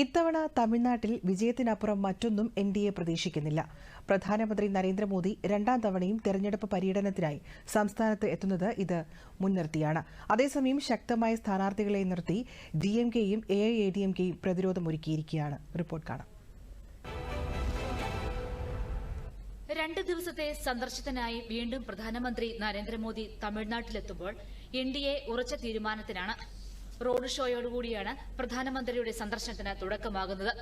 ഇത്തവണ തമിഴ്നാട്ടിൽ വിജയത്തിനപ്പുറം മറ്റൊന്നും എൻ ഡി എ പ്രതീക്ഷിക്കുന്നില്ല. പ്രധാനമന്ത്രി നരേന്ദ്രമോദി രണ്ടാം തവണയും തെരഞ്ഞെടുപ്പ് പര്യടനത്തിനായി സംസ്ഥാനത്ത് എത്തുന്നത് ഇത് മുൻനിർത്തിയാണ്. അതേസമയം ശക്തമായ സ്ഥാനാർത്ഥികളെ നിർത്തി ഡി എം കെയും എ ഐ ഡി എം കെയും പ്രതിരോധമൊരുക്കിയിരിക്കുകയാണ്. റിപ്പോർട്ട് കാണാം. രണ്ട് ദിവസത്തെ സന്ദർശനത്തിനായി വീണ്ടും പ്രധാനമന്ത്രി നരേന്ദ്രമോദി തമിഴ്നാട്ടിലെത്തുമ്പോൾ എൻ ഡി എ ഉറച്ച തീരുമാനത്തിനാണ് റോഡ് ഷോയോടുകൂടിയാണ് പ്രധാനമന്ത്രിയുടെ സന്ദർശനത്തിന് തുടക്കമാകുന്നത്.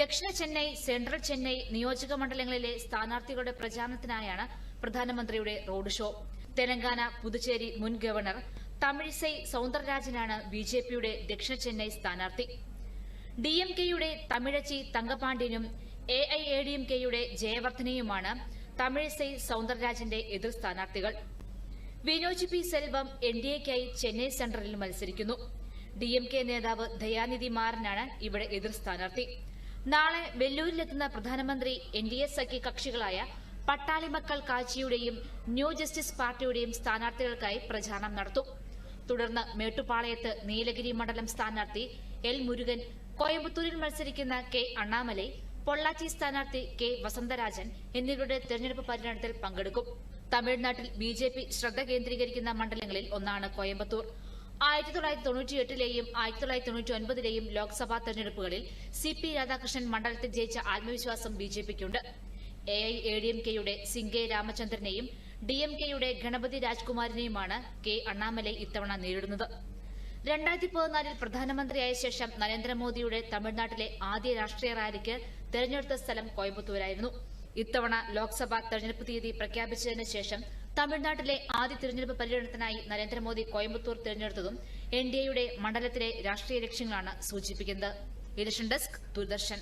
ദക്ഷിണ ചെന്നൈ സെൻട്രൽ ചെന്നൈ നിയോജക മണ്ഡലങ്ങളിലെ സ്ഥാനാർത്ഥികളുടെ പ്രചാരണത്തിനായാണ് പ്രധാനമന്ത്രിയുടെ റോഡ് ഷോ. തെലങ്കാന പുതുച്ചേരി മുൻ ഗവർണർ തമിഴിസൈ സൌന്ദരരാജനാണ് ബി ജെ പിയുടെ ദക്ഷിണ ചെന്നൈ സ്ഥാനാർത്ഥി. ഡി എം കെയുടെ Thamizhachi തങ്കപാണ്ഡ്യനും A I A D M കെയുടെ ജയവർദ്ധനയുമാണ് തമിഴിസൈ സൌന്ദരരാജന്റെ എതിർ സ്ഥാനാർത്ഥികൾ. Vinoj P Selvam N D എക്കായി Chennai സെൻട്രലിൽ മത്സരിക്കുന്നു. ഡി എം കെ നേതാവ് ദയാനിധി മാറനാണ് ഇവിടെ എതിർ സ്ഥാനാർത്ഥി. നാളെ വെല്ലൂരിലെത്തുന്ന പ്രധാനമന്ത്രി എൻ ഡി എ സഖ്യ കക്ഷികളായ പട്ടാളിമക്കൾ കാച്ചിയുടെയും ന്യൂ ജസ്റ്റിസ് പാർട്ടിയുടെയും സ്ഥാനാർത്ഥികൾക്കായി പ്രചാരണം നടത്തും. തുടർന്ന് മേട്ടുപാളയത്ത് നീലഗിരി മണ്ഡലം സ്ഥാനാർത്ഥി എൽ മുരുകൻ കോയമ്പത്തൂരിൽ മത്സരിക്കുന്ന കെ അണ്ണാമലൈ പൊള്ളാച്ചി സ്ഥാനാർത്ഥി കെ വസന്തരാജൻ എന്നിവരുടെ തെരഞ്ഞെടുപ്പ് പര്യടനത്തിൽ പങ്കെടുക്കും. തമിഴ്നാട്ടിൽ ബി ജെ പി ശ്രദ്ധ കേന്ദ്രീകരിക്കുന്ന മണ്ഡലങ്ങളിൽ ഒന്നാണ് കോയമ്പത്തൂർ. ആയിരത്തി തൊള്ളായിരത്തി തൊണ്ണൂറ്റിയെട്ടിലെയും ആയിരത്തി തൊള്ളായിരത്തി തൊണ്ണൂറ്റി ഒൻപതിലെയും ലോക്സഭാ തെരഞ്ഞെടുപ്പുകളിൽ സി പി രാധാകൃഷ്ണൻ മണ്ഡലത്തിൽ ജയിച്ച ആത്മവിശ്വാസം B J പിക്കുണ്ട്. A I A D M കെയുടെ സിംഗെ രാമചന്ദ്രനെയും ഡി എം കെയുടെ ഗണപതി രാജ്കുമാറിനെയുമാണ് കെ അണ്ണാമലൈ ഇത്തവണ നേരിടുന്നത്. രണ്ടായിരത്തി പതിനാലിൽ പ്രധാനമന്ത്രിയായ ശേഷം നരേന്ദ്രമോദിയുടെ തമിഴ്നാട്ടിലെ ആദ്യ രാഷ്ട്രീയ റാലിക്ക് തെരഞ്ഞെടുത്ത സ്ഥലം കോയമ്പത്തൂരായിരുന്നു. ഇത്തവണ ലോക്സഭാ തെരഞ്ഞെടുപ്പ് തീയതി പ്രഖ്യാപിച്ചതിന് ശേഷം തമിഴ്നാട്ടിലെ ആദ്യ തിരഞ്ഞെടുപ്പ് പര്യടനത്തിനായി നരേന്ദ്രമോദി കോയമ്പത്തൂർ തിരഞ്ഞെടുത്തതും എയുടെ മണ്ഡലത്തിലെ രാഷ്ട്രീയ ലക്ഷ്യങ്ങളാണ് സൂചിപ്പിക്കുന്നത്. Election desk Doordarshan.